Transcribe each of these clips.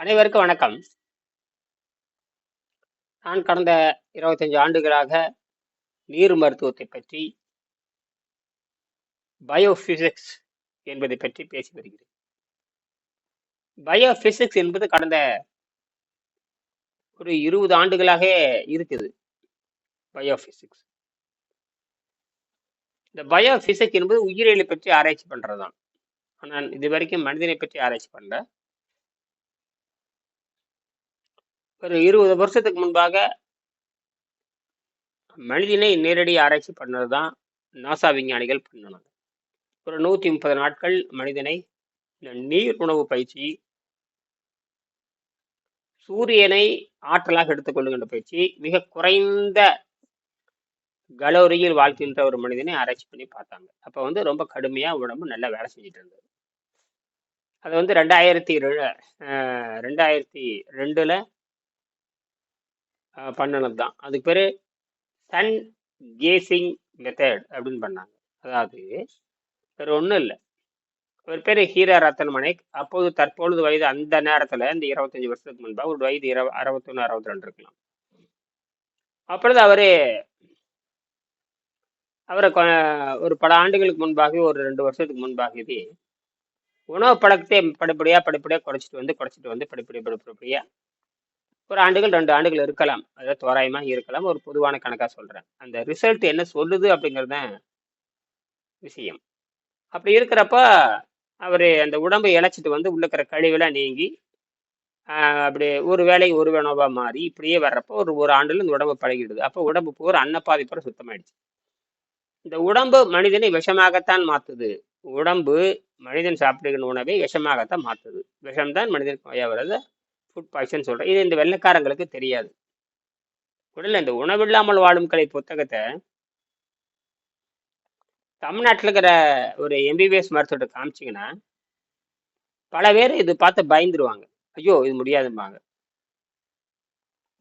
அனைவருக்கும் வணக்கம். நான் கடந்த 25 ஆண்டுகளாக நீர் மருத்துவத்தைப் பற்றி பயோபிசிக்ஸ் என்பதைப் பற்றி பேசி வருகிறேன். பயோபிசிக்ஸ் என்பது கடந்த ஒரு 20 ஆண்டுகளாக இருக்குது. பயோபிசிக்ஸ். இந்த பயோபிசிக்ஸ் என்பது உயிரியலை பற்றி ஆராய்ச்சி பண்றது தான். நான் இதுவரைக்கும் மனிதனை பற்றி ஆராய்ச்சி பண்ணல. ஒரு 20 வருஷத்துக்கு முன்பாக மனிதனை நேரடி ஆராய்ச்சி பண்ணது தான் நாசா விஞ்ஞானிகள் பண்ணுனாங்க. ஒரு 130 நாட்கள் மனிதனை நீர் உணவு பயிற்சி சூரியனை ஆற்றலாக எடுத்துக்கொள்ளுகின்ற பயிற்சி, மிக குறைந்த கலோரியில் வாழ்கின்ற ஒரு மனிதனை ஆராய்ச்சி பண்ணி பார்த்தாங்க. அப்ப வந்து ரொம்ப கடுமையா உடம்பு நல்லா வேலை செஞ்சுட்டு இருந்தது. அது வந்து ரெண்டாயிரத்தி ரெண்டாயிரத்தி ரெண்டில் பண்ணினது தான். அதுக்கு பேர் சன் கேசிங் மெத்தட் அப்படின்னு பண்ணாங்க. அதாவது வேற ஒண்ணும் இல்ல. ஒரு பேர் ஹீரா ரத்தன் மணிக். அப்போது தற்பொழுது வயது அந்த நேரத்துல இந்த 25 வருஷத்துக்கு முன்பாக ஒரு வயது இரவு அறுபத்தொன்று அறுபத்தி ரெண்டு இருக்கலாம். அப்பொழுது அவர் அவரை ஒரு பல ஆண்டுகளுக்கு முன்பாகவே ஒரு ரெண்டு வருஷத்துக்கு முன்பாகவே உணவு பழக்கத்தை படிப்படியாக படிப்படியா குறைச்சிட்டு வந்து, குறைச்சிட்டு வந்து படிப்படியாக படிப்படியாக ஒரு ஆண்டுகள் ரெண்டு ஆண்டுகள் இருக்கலாம். அதாவது தோராயமா இருக்கலாம். ஒரு பொதுவான கணக்காக சொல்கிறேன் அந்த ரிசல்ட் என்ன சொல்லுது அப்படிங்கிறது தான் விஷயம். அப்படி இருக்கிறப்ப அவர் அந்த உடம்பை இழைச்சிட்டு வந்து உள்ள இருக்கிற கழிவெல்லாம் நீங்கி, அப்படி ஒரு வேளை ஒரு உணவா மாறி இப்படியே வர்றப்போ ஒரு ஒரு ஆண்டுல இந்த உடம்பு பழகிடுது. அப்போ உடம்பு பூரா அன்னப்பாதி பூரா சுத்தமாயிடுச்சு. இந்த உடம்பு மனிதனை விஷமாகத்தான் மாற்றுது உடம்பு மனிதன் சாப்பிடுகிற உணவை விஷமாகத்தான் மாற்றுது விஷம் தான் மனிதனுக்கு நோயாக வருது. ஃபுட் பாய்சன் சொல்கிறேன் இது இந்த வெள்ளைக்காரங்களுக்கு தெரியாது. உடல் இந்த உணவில்லாமல் வாழும் கலை புத்தகத்தை தமிழ்நாட்டில் இருக்கிற ஒரு எம்பிபிஎஸ் மருத்துவர்கிட்ட காமிச்சீங்கன்னா, பல பேர் இது பார்த்து பயந்துருவாங்க. ஐயோ! இது முடியாதும்பாங்க.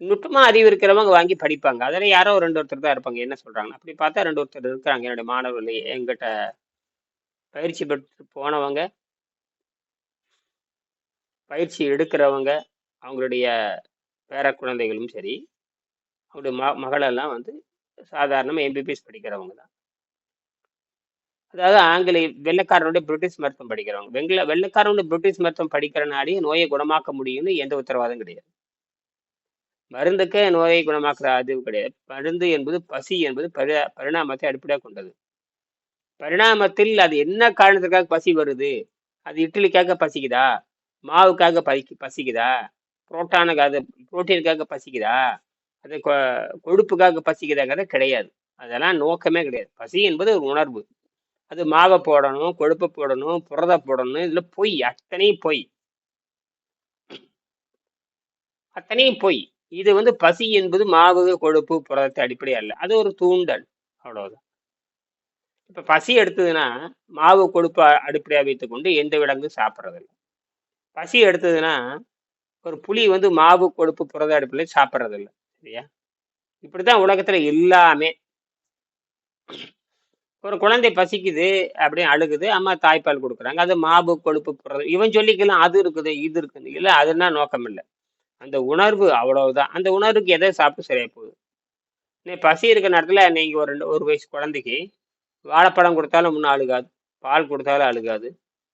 நுட்பமா அறிவு இருக்கிறவங்க வாங்கி படிப்பாங்க. அதில் யாரோ ரெண்டு ஒருத்தர் தான் இருப்பாங்க. என்ன சொல்றாங்கன்னு. அப்படி பார்த்தா ரெண்டு ஒருத்தர் இருக்கிறாங்க. என்னுடைய மாணவர்கள் எங்கிட்ட பயிற்சி பெற்று போனவங்க. பயிற்சி எடுக்கிறவங்க, அவங்களுடைய பேர குழந்தைகளும் சரி, அவங்களுடைய ம மகளெல்லாம் வந்து சாதாரணமாக எம்பிபிஎஸ் படிக்கிறவங்க தான். அதாவது ஆங்கில வெள்ளக்காரனுடைய பிரிட்டிஷ் மருத்துவம் படிக்கிறவங்க. வெங்கல வெள்ளக்காரனுடைய பிரிட்டிஷ் மருத்துவம் படிக்கிறனாலேயே நோயை குணமாக்க முடியும்னு எந்த உத்தரவாதம் கிடையாது. மருந்துக்கே நோயை குணமாக்குற அதுவும் கிடையாது. மருந்து என்பது பசி என்பது பரி பரிணாமத்தை அடிப்படையாக கொண்டது. பரிணாமத்தில் அது என்ன காரணத்துக்காக பசி வருது? அது இட்லிக்காக பசிக்குதா? மாவுக்காக பசி பசிக்குதா? புரோட்டானுக்காக புரோட்டீனுக்காக பசிக்குதா? அது கொழுப்புக்காக பசிக்குதாங்கிறது கிடையாது. அதெல்லாம் நோக்கமே கிடையாது. பசி என்பது ஒரு உணர்வு. அது மாவை போடணும், கொழுப்ப போடணும், புரத போடணும். இதுல பொய். அத்தனையும் பொய். அத்தனையும் பொய். இது வந்து பசி என்பது மாவு, கொழுப்பு, புரதத்தை அடிப்படை அல்ல. அது ஒரு தூண்டல். அவ்வளவுதான். இப்ப பசி எடுத்ததுன்னா, மாவு, கொழுப்பு அடிப்படையா வைத்துக்கொண்டு எந்த விலங்கும் சாப்பிடுறதில்ல. பசி எடுத்ததுன்னா, ஒரு புலி வந்து மாவு, கொழுப்பு, புரத அடிப்படையில சாப்பிட்றதில்ல சரியா? இப்படித்தான் உலகத்துல எல்லாமே. ஒரு குழந்தை பசிக்குது அப்படின்னு அழுகுது. அம்மா தாய்ப்பால் கொடுக்குறாங்க அது மாவு, கொழுப்பு, புரதம். இவன் சொல்லிக்கலாம் அது இருக்குது, இது இருக்குது. இல்லை அதுனா நோக்கம் இல்லை அந்த உணர்வு அவ்வளவுதான். அந்த உணர்வுக்கு எதை சாப்பிட்டு சரியா போகுது. நீ பசி இருக்கிற நேரத்தில் நீங்கள் ஒரு 2 1 வயசு குழந்தைக்கு வாழைப்பழம் கொடுத்தாலும் முன்னே அழுகாது. பால் கொடுத்தாலும் அழுகாது.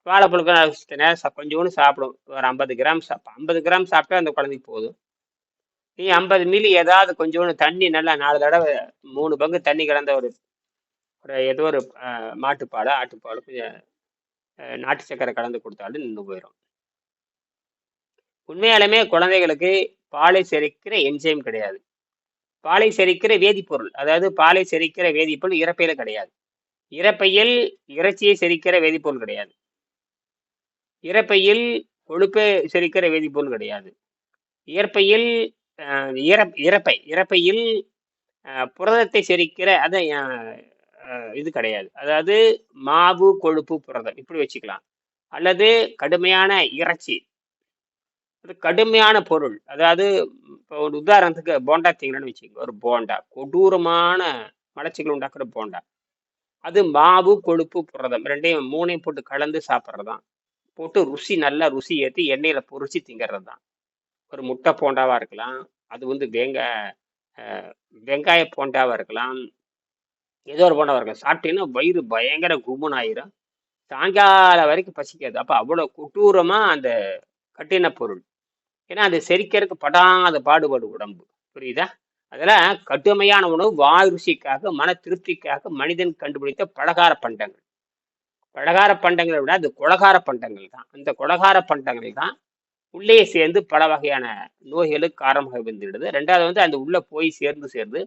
வாழைப்பழம் சித்த கொஞ்சோண்டு சாப்பிடும். ஒரு 50 கிராம் சாப்பா ஐம்பது கிராம் சாப்பிட்டா அந்த குழந்தைக்கு போதும். நீ 50 மில்லி ஏதாவது கொஞ்சோண்டு தண்ணி நல்லா நாலு தடவை மூணு பங்கு தண்ணி கலந்த ஒரு ஒரு ஏதோ ஒரு அ மாட்டுப்பாலோ, ஆட்டுப்பாலோ கொஞ்சம் நாட்டு சக்கரை கலந்து கொடுத்தாலும் நின்று போயிடும் உண்மையாலுமே குழந்தைகளுக்கு பாலை செரிக்கிற என்ஜைம் கிடையாது. பாலை செரிக்கிற வேதிப்பொருள். அதாவது பாலை செரிக்கிற வேதிப்பொருள் இறப்பையில் கிடையாது. இறப்பையில் இறைச்சியை செரிக்கிற வேதிப்பொருள் கிடையாது. இறப்பையில் கொழுப்பை செரிக்கிற வேதிப்பொருள் கிடையாது. இயற்பையில் அ இறப்பை இறப்பையில் புரதத்தை செரிக்கிற அதை இது கிடையாது. அதாவது மாவு, கொழுப்பு, புரதம் இப்படி வச்சுக்கலாம். அல்லது கடுமையான இறைச்சி. அது கடுமையான பொருள். அதாவது இப்போ ஒரு உதாரணத்துக்கு போண்டா தீங்கன்னு வச்சுக்கோங்க ஒரு போண்டா. கொடூரமான மலச்சிக்கல் உண்டாக்குற போண்டா. அது மாவு, கொழுப்பு, புரதம் 2யும் 3யும் போட்டு கலந்து சாப்பிட்றதான் போட்டு ருசி நல்லா ருசி ஏற்றி எண்ணெயில் பொறிச்சு திங்கிறது தான். ஒரு முட்டை போண்டாவாக இருக்கலாம் அது வந்து வெங்காய வெங்காய போண்டாவாக இருக்கலாம் ஏதோ ஒரு போண்டாவாக இருக்கலாம். சாப்பிட்டீங்கன்னா வயிறு பயங்கர கும்முன்னு ஆயிரும் சாயங்காலம் வரைக்கும் பசிக்காது. அப்போ அவ்வளோ கொட்டூரமாக அந்த கட்டின பொருள். ஏன்னா அது செரிக்கிறதுக்கு படாத பாடுபாடு உடம்பு. புரியுதா? அதில் கடுமையான உணவு வாய் ருசிக்காக மன திருப்திக்காக மனிதன் கண்டுபிடித்த பலகார பண்டங்கள். பலகார பண்டங்களை விட அது குலகார பண்டங்கள் தான். அந்த குலகார பண்டங்கள் தான் உள்ளே சேர்ந்து பல வகையான நோய்களுக்கு காரணமாக வந்துடுது ரெண்டாவது வந்து அந்த உள்ள போய் சேர்ந்து சேர்ந்து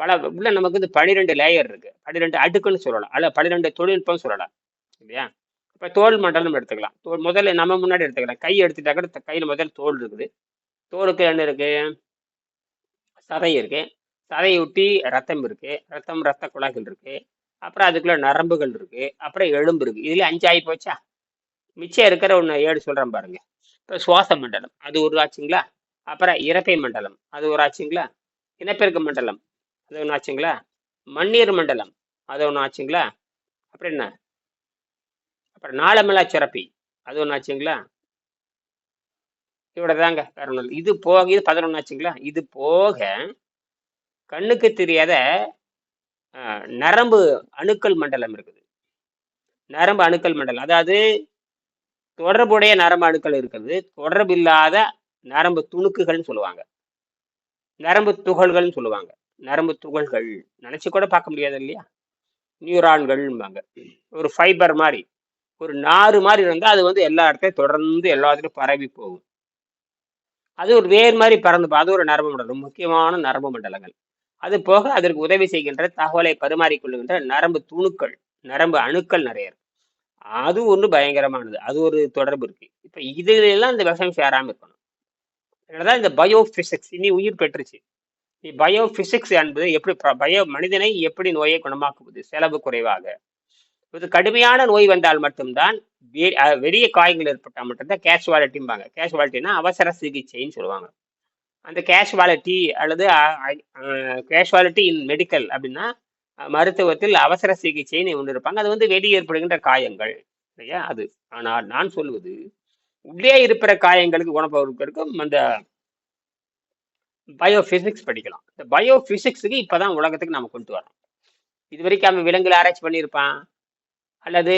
பல உள்ள நமக்கு வந்து பன்னிரெண்டு லேயர் இருக்கு. பன்னிரெண்டு அடுக்குன்னு சொல்லலாம். அல்ல பன்னிரெண்டு தொழில்நுட்பம் சொல்லலாம். இல்லையா? இப்போ தோல் மண்டலம் எடுத்துக்கலாம். தோல் முதல்ல நம்ம முன்னாடி எடுத்துக்கலாம். கை எடுத்துட்டாக்க கையில் முதல்ல தோல் இருக்குது. தோலுக்கு என்ன இருக்கு? சதை இருக்கு. சதையை ஒட்டி ரத்தம் இருக்கு. ரத்தம் ரத்த குழாய்கள் இருக்கு. அப்புறம் அதுக்குள்ள நரம்புகள் இருக்கு. அப்புறம் எலும்பு இருக்கு. இதுல அஞ்சு ஆகி போச்சா? மிச்சம் இருக்கிற ஒன்று ஏழு சொல்றேன் பாருங்க. இப்போ சுவாச மண்டலம். அது ஒரு ஆச்சுங்களா? அப்புறம் இறப்பை மண்டலம். அது ஒரு ஆச்சுங்களா? இனப்பெருக்க மண்டலம். அது ஒன்று ஆச்சுங்களா? மண்ணீர் மண்டலம். அது ஒன்று ஆச்சுங்களா? அப்புறம் என்ன? அப்புறம் நாளமில்லா சுரப்பி அது ஒன்று ஆச்சுங்களா? இவ்வளோ தாங்க வேற ஒன்றும் இது போக இது பதினொன்று ஆச்சுங்களா? இது போக கண்ணுக்கு தெரியாத நரம்பு அணுக்கள் மண்டலம் இருக்குது. நரம்பு அணுக்கள் மண்டலம். அதாவது தொடர்புடைய நரம்பு அணுக்கள் இருக்குது. தொடர்பு இல்லாத நரம்பு துணுக்குகள்னு சொல்லுவாங்க. நரம்பு துகள்கள்னு சொல்லுவாங்க. நரம்பு துகள்கள். நினச்சி கூட பார்க்க முடியாது இல்லையா? நியூரான்கள்பாங்க ஒரு ஃபைபர் மாதிரி. ஒரு நாறு மாதிரி இருந்தால் அது வந்து எல்லா இடத்தையும் தொடர்ந்து எல்லா இடத்துலையும் பரவி போகும். அது ஒரு வேர் மாதிரி பறந்து அது ஒரு நரம்பு மண்டலம். முக்கியமான நரம்பு மண்டலங்கள். அது போக அதற்கு உதவி செய்கின்ற தகவலை பரிமாறிக்கொள்கின்ற நரம்பு துணுக்கள் நரம்பு அணுக்கள் நிறைய இருக்கு. அது ஒன்று பயங்கரமானது. அது ஒரு தொடர்பு இருக்கு. இப்ப இதுல எல்லாம் இந்த விஷயம் சேராம இருக்கணும். அதனாலதான் இந்த பயோ பிசிக்ஸ் இனி உயிர் பெற்றுச்சு. பயோ பிசிக்ஸ் என்பது எப்படி பயோ மனிதனை எப்படி நோயை குணமாக்குவது? செலவு குறைவாக. இது கடுமையான நோய் வந்தால் மட்டும்தான் வே- காயங்கள் ஏற்பட்டால் மட்டும்தான் கேஷுவாலிட்டிம்பாங்க கேஷுவாலிட்டினா அவசர சிகிச்சைன்னு சொல்லுவாங்க. அந்த கேஷுவாலிட்டி அல்லது கேஷுவாலிட்டி இன் மெடிக்கல் அப்படின்னா மருத்துவத்தில் அவசர சிகிச்சைன்னு ஒன்று இருப்பாங்க. அது வந்து வெளியே ஏற்படுகின்ற காயங்கள் இல்லையா? அது. ஆனால் நான் சொல்வது உள்ளே இருக்கிற காயங்களுக்கு குணப்பவர்களுக்கும் அந்த பயோஃபிசிக்ஸ் படிக்கலாம். இந்த பயோஃபிசிக்ஸுக்கு இப்போதான் உலகத்துக்கு நம்ம கொண்டு வரோம் இது வரைக்கும் அவன் விலங்குல ஆராய்ச்சி பண்ணியிருப்பான். அல்லது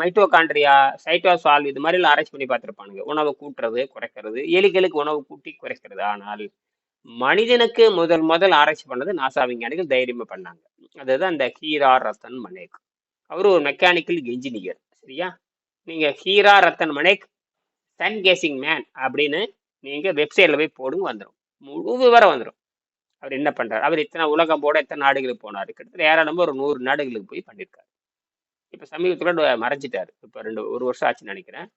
மைட்டோகாண்ட்ரியா சைட்டோசால் இது மாதிரி எல்லாம் ஆராய்ச்சி பண்ணி பார்த்துருப்பானுங்க. உணவை கூட்டுறது குறைக்கிறது எலிகளுக்கு உணவு கூட்டி குறைக்கிறது. ஆனால் மனிதனுக்கு முதல் முதல் ஆராய்ச்சி பண்ணது நாசா விஞ்ஞானிகள் தைரியமா பண்ணாங்க. அதுதான் அந்த ஹீரா ரத்தன் மனேக். அவர் ஒரு மெக்கானிக்கல் இன்ஜினியர் சரியா? நீங்க Hira Ratan Manek son casing man அப்படின்னு நீங்க வெப்சைட்ல போய் போடுங்க வந்துடும் முழு விவரம் வந்துடும் அவர் என்ன பண்றாரு? அவர் இத்தனை உலகம் போட எத்தனை நாடுகளுக்கு போனார்? கிட்டத்தட்ட ஏராளமாக ஒரு நூறு நாடுகளுக்கு போய் பண்ணியிருக்காரு இப்ப சமீபத்தில் மறைஞ்சிட்டார். இப்போ ரெண்டு ஒரு வருஷம் ஆச்சுன்னு நினைக்கிறேன்.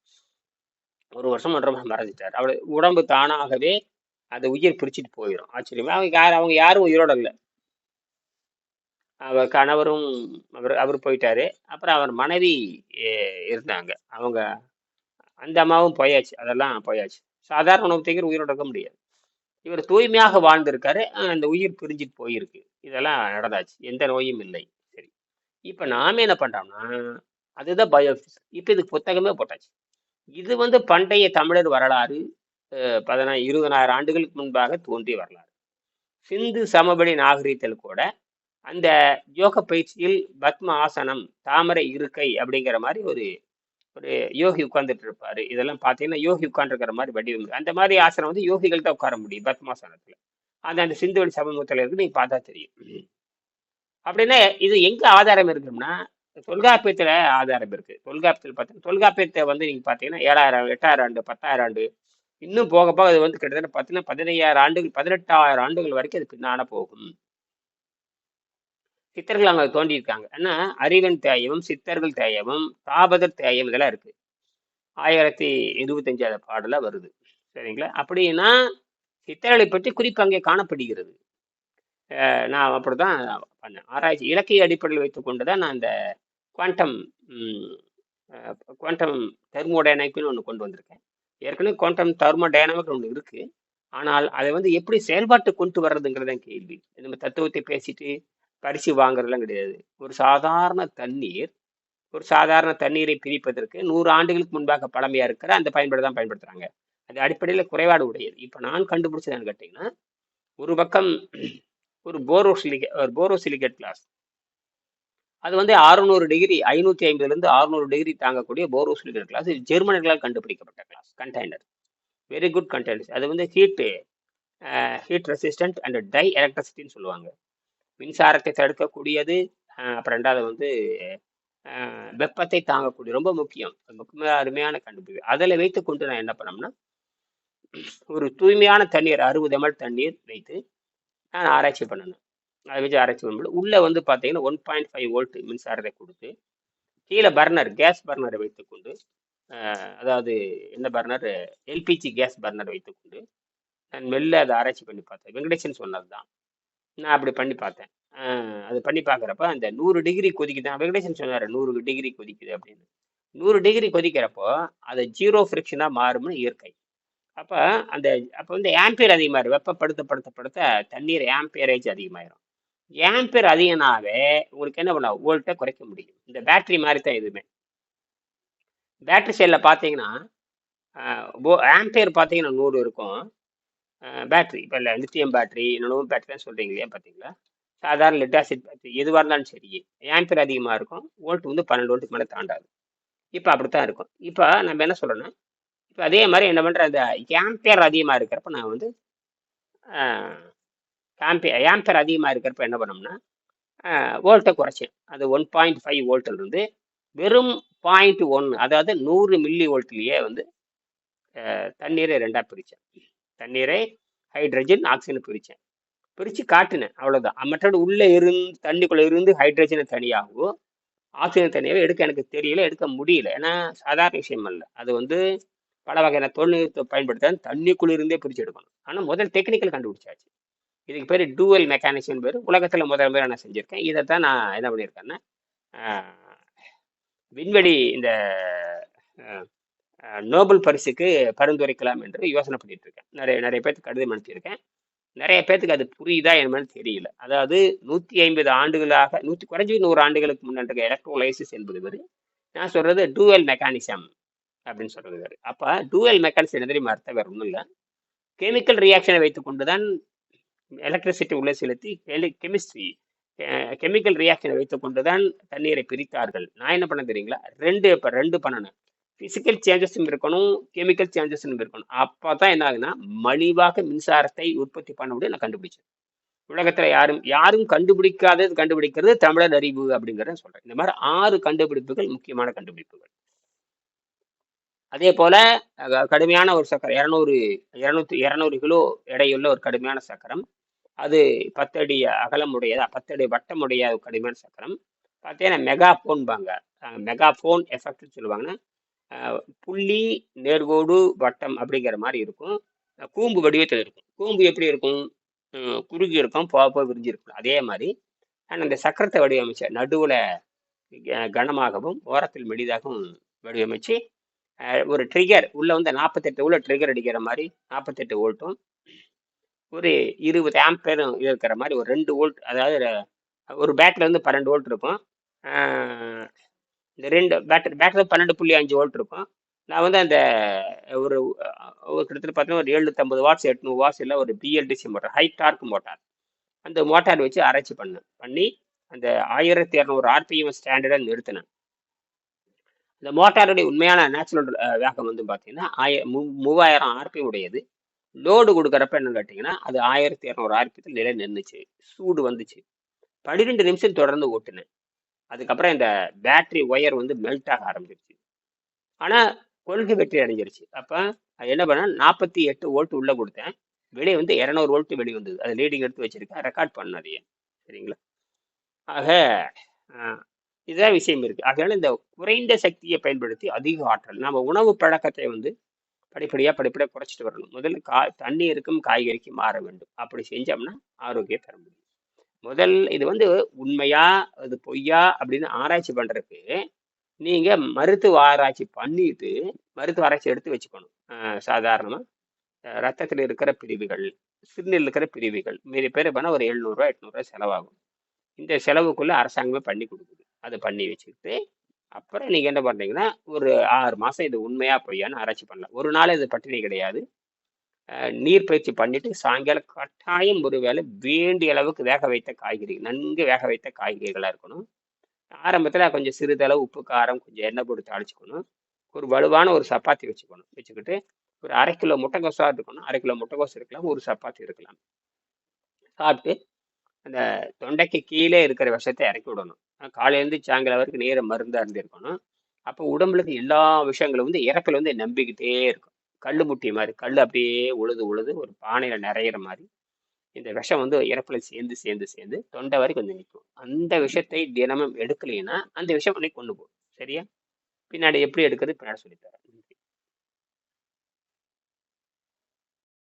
ஒரு வருஷம் ஒன்றரை மாதம் மறைஞ்சிட்டாரு. அவர் உடம்பு தானாகவே அந்த உயிர் பிரிச்சுட்டு போயிடும் ஆச்சரியமா? அவங்க யார் அவங்க யாரும் உயிரோட இல்லை. அவர் கணவரும் அவர் அவர் போயிட்டாரு. அப்புறம் அவர் மனைவி இருந்தாங்க. அவங்க அந்த அம்மாவும் போயாச்சு. அதெல்லாம் போயாச்சு. சாதாரண உணவு திங்கிற உயிரோட இருக்க முடியாது. இவர் தூய்மையாக வாழ்ந்திருக்காரு. அந்த உயிர் பிரிஞ்சுட்டு போயிருக்கு. இதெல்லாம் நடந்தாச்சு. எந்த நோயும் இல்லை. இப்போ நாம என்ன பண்ணுறோம்னா அதுதான் பயோபிஸ் இப்போ இதுக்கு புத்தகமே போட்டாச்சு. இது வந்து பண்டைய தமிழர் வரலாறு பதினா இருபதனாயிரம் ஆண்டுகளுக்கு முன்பாக தோன்றிய வரலாறு. சிந்து சமபடி நாகரீகத்தில் கூட அந்த யோக பயிற்சியில் பத்ம ஆசனம் தாமரை இருக்கை அப்படிங்கிற மாதிரி ஒரு ஒரு யோகி உட்கார்ந்துட்டு இருப்பாரு. இதெல்லாம் பார்த்தீங்கன்னா யோகி உட்கார்ந்துருக்கிற மாதிரி வடிவம். அந்த மாதிரி ஆசனம் வந்து யோகிகள் தான் உட்கார முடியும் பத்மாசனத்தில். அந்த அந்த சிந்துவெளி சமூகத்தில் இருக்கு நீங்கள் பார்த்தா தெரியும். அப்படின்னா இது எங்க ஆதாரம் இருக்குன்னா தொல்காப்பியத்துல ஆதாரம் இருக்கு. தொல்காப்பியத்தில் பார்த்தீங்கன்னா தொல்காப்பியத்தை வந்து நீங்க பார்த்தீங்கன்னா ஏழாயிரம் எட்டாயிரம் ஆண்டு பத்தாயிரம் ஆண்டு இன்னும் போக போக அது வந்து கிட்டத்தட்ட பார்த்தீங்கன்னா பதினையாயிரம் ஆண்டுகள் பதினெட்டாயிரம் ஆண்டுகள் வரைக்கும் அது பின்னால போகும். சித்தர்கள் அங்கே தோண்டியிருக்காங்க ஏன்னா அறிவன் தேயமும் சித்தர்கள் தேயமும் தாபதர் தேயம் இதெல்லாம் இருக்கு. ஆயிரத்தி இருபத்தஞ்சாவது பாடல வருது. சரிங்களா? அப்படின்னா சித்தர்களை பற்றி குறிப்பு அங்கே காணப்படுகிறது. நான் அப்படி தான் பண்ணேன். ஆராய்ச்சி இலக்கிய அடிப்படையில் வைத்துக்கொண்டு தான் நான் இந்த குவாண்டம் குவாண்டம் தெர்மோடைனமிக்னு ஒன்று கொண்டு வந்திருக்கேன். ஏற்கனவே குவாண்டம் தெர்மோடைனமிக் ஒன்று இருக்குது ஆனால் அதை வந்து எப்படி செயல்பாட்டு கொண்டு வர்றதுங்கிறதான் கேள்வி. நம்ம தத்துவத்தை பேசிட்டு பரிசு வாங்குறதுலாம் கிடையாது. ஒரு சாதாரண தண்ணீர் ஒரு சாதாரண தண்ணீரை பிரிப்பதற்கு நூறு ஆண்டுகளுக்கு முன்பாக பழமையாக இருக்கிற அந்த பயன்பாடு தான் பயன்படுத்துகிறாங்க அது அடிப்படையில் குறைபாடு உடையது. இப்போ நான் கண்டுபிடிச்சதான்னு கேட்டிங்கன்னா ஒரு பக்கம் ஒரு போரோசிலிகே ஒரு போரோசிலிகேட் கிளாஸ் அது வந்து 600 டிகிரி ஐநூற்றி ஐம்பதுலேருந்து அறுநூறு டிகிரி தாங்கக்கூடிய போரோசிலிகேட் கிளாஸ் இது ஜெர்மனர்களால் கண்டுபிடிக்கப்பட்ட glass container very good containers அது வந்து heat heat resistant and die எலக்ட்ரிசிட்டின்னு சொல்லுவாங்க. மின்சாரத்தை தடுக்கக்கூடியது அப்புறம் ரெண்டாவது வந்து வெப்பத்தை தாங்கக்கூடிய ரொம்ப முக்கியம். ரொம்ப அருமையான கண்டுபிடிப்பு அதில் வைத்து கொண்டு நான் என்ன பண்ணோம்னா ஒரு தூய்மையான தண்ணீர் அறுபது எம்எல் தண்ணீர் வைத்து நான் ஆராய்ச்சி பண்ணணும். அதை வச்சு ஆராய்ச்சி பண்ணும்போது உள்ளே வந்து பார்த்தீங்கன்னா ஒன் பாயிண்ட் ஃபைவ் வோல்ட் மின்சாரத்தை கொடுத்து கீழே பர்னர் கேஸ் பர்னரை வைத்துக்கொண்டு அதாவது என்ன பர்னர் எல்பிஜி கேஸ் பர்னர் வைத்துக்கொண்டு நான் மெல்ல அதை ஆராய்ச்சி பண்ணி பார்த்தேன். வெங்கடேசன் சொன்னது தான் நான் அப்படி பண்ணி பார்த்தேன். அது பண்ணி பார்க்குறப்ப அந்த நூறு டிகிரி கொதிக்குது. வெங்கடேசன் சொன்னார் நூறு டிகிரி கொதிக்குது அப்படின்னு. நூறு டிகிரி கொதிக்கிறப்போ அது ஜீரோ ஃப்ரிக்ஷனாக மாறும்னு இயற்கை. அப்போ அந்த அப்போ வந்து ஆம்பியர் அதிகமாயிரும். வெப்பப்படுத்தப்படுத்த படுத்த தண்ணீர் ஆம்பியரேஜ் அதிகமாயிரும். ஆம்பியர் அதிகனாவே உங்களுக்கு என்ன பண்ண வோல்ட்டை குறைக்க முடியும். இந்த பேட்டரி மாதிரி தான் எதுவுமே பேட்டரி செல்லில் பார்த்தீங்கன்னா ஆம்பியர் பார்த்தீங்கன்னா நூறு இருக்கும். பேட்டரி இப்போ இல்லை லித்தியம் பேட்டரி இன்னொன்று பேட்டரி தான் சொல்கிறீங்க இல்லையா பார்த்தீங்களா? சாதாரண லெட் ஆசிட் பேட்டரி எதுவாக இருந்தாலும் சரி. ஆம்பியர் அதிகமாக இருக்கும். வோல்ட் வந்து பன்னெண்டு ஓல்ட்டுக்கு மேலே தாண்டாது. இப்போ அப்படி தான் இருக்கும். இப்போ நம்ம என்ன சொல்கிறோன்னா அதே மாதிரி என்ன பண்ணுற அந்த ஆம்பியர் அதிகமாக இருக்கிறப்ப நான் வந்து ஆம்பியர் ஆம்பியர் அதிகமாக இருக்கிறப்ப என்ன பண்ணோம்னா வோல்ட்டை குறைச்சேன் அது ஒன் பாயிண்ட் ஃபைவ் வோல்ட்டிலிருந்து வெறும் பாயிண்ட் ஒன்று அதாவது நூறு மில்லி வோல்ட்லேயே வந்து தண்ணீரை ரெண்டாக பிரித்தேன் தண்ணீரை ஹைட்ரஜன் ஆக்சிஜன் பிரித்தேன் பிரித்து காட்டினேன் அவ்வளோதான் மற்றபடி உள்ளே இருந்து தண்ணிக்குள்ளே இருந்து ஹைட்ரஜனை தனியாகவும் ஆக்சிஜன் தனியாகவே எடுக்க எனக்கு தெரியல எடுக்க முடியல. ஏன்னா சாதாரண விஷயம் அல்ல. அது வந்து பல வகையான தொழில்நுட்பத்தை பயன்படுத்த தண்ணிக்குள்ளிருந்தே பிரித்து எடுக்கணும். ஆனால் முதல் டெக்னிக்கல் கண்டுபிடிச்சாச்சு. இதுக்கு பேர் டூவல் மெக்கானிக்ஸ்னு பேர். உலகத்தில் முதல் முறை நான் செஞ்சுருக்கேன். இதை தான் நான் என்ன பண்ணியிருக்கேன்னா விண்வெளி இந்த நோபல் பரிசுக்கு பரிந்துரைக்கலாம் என்று யோசனை பண்ணிட்டு இருக்கேன் நிறைய நிறைய பேர்த்துக்கு கடிதம் அனுப்பியிருக்கேன். நிறைய பேர்த்துக்கு அது புரியுதா என்னன்னு தெரியல. அதாவது நூற்றி ஐம்பது ஆண்டுகளாக நூற்றி குறைஞ்சி நூறு ஆண்டுகளுக்கு முன்னாடி எலக்ட்ரோலைசிஸ் என்பது பேர் நான் சொல்றது டூவல் மெக்கானிசம் அப்படின்னு சொல்றது அப்போ டூவல் மெக்கானிசம் என்ன தெரியுமா அர்த்தம்? வேறு ஒன்றும் இல்லை. கெமிக்கல் ரியாக்ஷனை வைத்துக்கொண்டு தான் எலக்ட்ரிசிட்டி உள்ளே செலுத்தி கெமிஸ்ட்ரி கெமிக்கல் ரியாக்ஷனை வைத்துக்கொண்டு தான் தண்ணீரை பிரித்தார்கள். நான் என்ன பண்ண தெரியுங்களா? ரெண்டு இப்போ ரெண்டு பண்ணணும். ஃபிசிக்கல் சேஞ்சஸும் இருக்கணும் கெமிக்கல் சேஞ்சஸும் இருக்கணும். அப்போ தான் என்ன ஆகுதுன்னா மலிவாக மின்சாரத்தை உற்பத்தி பண்ண முடியும் நான் கண்டுபிடிச்சேன். உலகத்தில் யாரும் யாரும் கண்டுபிடிக்காதது கண்டுபிடிக்கிறது தமிழர் அறிவு அப்படிங்கிறத சொல்கிறேன் இந்த மாதிரி ஆறு கண்டுபிடிப்புகள் முக்கியமான கண்டுபிடிப்புகள். அதே போல கடுமையான ஒரு சக்கரம் இரநூறு இரநூத்தி இரநூறு கிலோ எடையுள்ள ஒரு கடுமையான சக்கரம். அது பத்தடி அகலம் உடையது பத்தடி வட்டம் உடைய ஒரு கடுமையான சக்கரம். பார்த்தீங்கன்னா மெகாஃபோன்பாங்க மெகாஃபோன் எஃபெக்ட்னு சொல்லுவாங்கன்னா புள்ளி நேர்கோடு வட்டம் அப்படிங்கிற மாதிரி இருக்கும். கூம்பு வடிவத்தில் இருக்கும். கூம்பு எப்படி இருக்கும்? குறுகி இருக்கும் போக போக விரிஞ்சு இருக்கும். அதே மாதிரி ஆனால் அந்த சக்கரத்தை வடிவமைச்ச நடுவில் கனமாகவும் ஓரத்தில் மெலிதாகவும் வடிவமைச்சு ஒரு ட்ரிகர் உள்ள வந்து நாற்பத்தெட்டு உள்ள ட்ரிகர் அடிக்கிற மாதிரி நாற்பத்தெட்டு வோல்ட்டும் ஒரு இருபது ஆம்பேரும் இருக்கிற மாதிரி ஒரு ரெண்டு வோல்ட் அதாவது ஒரு பேட்டரி வந்து பன்னெண்டு வோல்ட் இருக்கும். இந்த ரெண்டு பேட்டரி பேட்டரி பன்னெண்டு புள்ளி அஞ்சு வோல்ட் இருக்கும். நான் வந்து அந்த ஒரு கிட்டத்தட்ட பார்த்தீங்கன்னா ஒரு எழுநூத்தம்பது வாட்ஸ் எட்நூறு வாட்ஸ் இல்லை ஒரு BLDC motor high torque motor அந்த மோட்டார் வச்சு அரைச்சி பண்ணேன். பண்ணி அந்த ஆயிரத்தி இரநூறு ஆர்பிஎம் ஸ்டாண்டர்டை நிறுத்தினேன். இந்த மோட்டாருடைய உண்மையான நேச்சுரல் வேகம் வந்து பார்த்தீங்கன்னா ஆய மூ- மூவாயிரம் ஆர்பி உடையது. லோடு கொடுக்குறப்ப என்னன்னு கேட்டிங்கன்னா அது ஆயிரத்தி இரநூறு ஆர்பிஎத்தில் நிலை நின்றுச்சு சூடு வந்துச்சு. பன்னிரெண்டு நிமிஷம் தொடர்ந்து ஓட்டுனேன் அதுக்கப்புறம் இந்த பேட்டரி ஒயர் வந்து மெல்ட் ஆக ஆரம்பிச்சிருச்சு. ஆனால் கொள்கை வெற்றி அடைஞ்சிருச்சு. அப்போ அது என்ன பண்ணேன்? நாற்பத்தி எட்டு வோல்ட் உள்ளே கொடுத்தேன். வெளியே வந்து இரநூறு வோல்ட் வெளியே வந்தது அது லீடிங் எடுத்து வச்சிருக்கேன் ரெக்கார்ட் பண்ண சரிங்களா? ஆக இதுதான் விஷயம் இருக்குது ஆகையால இந்த குறைந்த சக்தியை பயன்படுத்தி அதிக ஆற்றல் நம்ம உணவு பழக்கத்தை வந்து படிப்படியாக படிப்படியாக குறைச்சிட்டு வரணும். முதல்ல கா தண்ணீருக்கும் காய்கறிக்கும் மாற வேண்டும். அப்படி செஞ்சோம்னா ஆரோக்கியம் பெற முடியும். முதல் இது வந்து உண்மையா அது பொய்யா அப்படின்னு ஆராய்ச்சி பண்ணுறதுக்கு நீங்கள் மருத்துவ ஆராய்ச்சி பண்ணிட்டு மருத்துவ ஆராய்ச்சி எடுத்து வச்சுக்கணும். சாதாரணமாக ரத்தத்தில் இருக்கிற பிரிவுகள் சிறுநீரில் இருக்கிற பிரிவுகள் மீதி பேர் பண்ணால் ஒரு எழுநூறுவா எட்நூறுவா செலவாகும். இந்த செலவுக்குள்ளே அரசாங்கமே பண்ணி கொடுக்குது. அதை பண்ணி வச்சுக்கிட்டு அப்புறம் நீங்கள் என்ன பண்ணுறீங்கன்னா ஒரு ஆறு மாதம் இது உண்மையாக பொய்யான்னு ஆராய்ச்சி பண்ணலாம். ஒரு நாள் இது பட்டினி கிடையாது. நீர் பயிற்சி பண்ணிட்டு சாயங்காலம் கட்டாயம் ஒரு வேலை வேண்டிய அளவுக்கு வேக வைத்த காய்கறி நன்கு வேக வைத்த காய்கறிகளாக இருக்கணும். ஆரம்பத்தில் கொஞ்சம் சிறிதளவு உப்பு காரம் கொஞ்சம் எண்ணெய் போட்டு தாளிச்சுக்கணும். ஒரு வலுவான ஒரு சப்பாத்தி வச்சுக்கணும். வச்சுக்கிட்டு ஒரு அரை கிலோ முட்டைக்கோசாக இருக்கணும். அரை கிலோ முட்டைக்கோஸ் இருக்கலாம். ஒரு சப்பாத்தி இருக்கலாம். சாப்பிட்டு அந்த தொண்டைக்கு கீழே இருக்கிற விஷத்தை இறக்கி விடணும். காலையிலேருந்து சாயங்காலம் வரைக்கும் நேர மருந்தாக இருந்திருக்கணும் அப்போ உடம்புல இருக்க எல்லா விஷயங்களும் வந்து இறப்பில் வந்து நம்பிக்கிட்டே இருக்கும். கல் முட்டி மாதிரி கல் அப்படியே உழுது உழுது ஒரு பானையில் நிறையிற மாதிரி இந்த விஷம் வந்து இறப்புல சேர்ந்து சேர்ந்து சேர்ந்து தொண்டை வரைக்கும் வந்து நிற்கும் அந்த விஷத்தை தினமும் எடுக்கலைன்னா அந்த விஷம் கொண்டு போகும். சரியா? பின்னாடி எப்படி எடுக்கிறது? பின்னாடி சொல்லித்தரேன்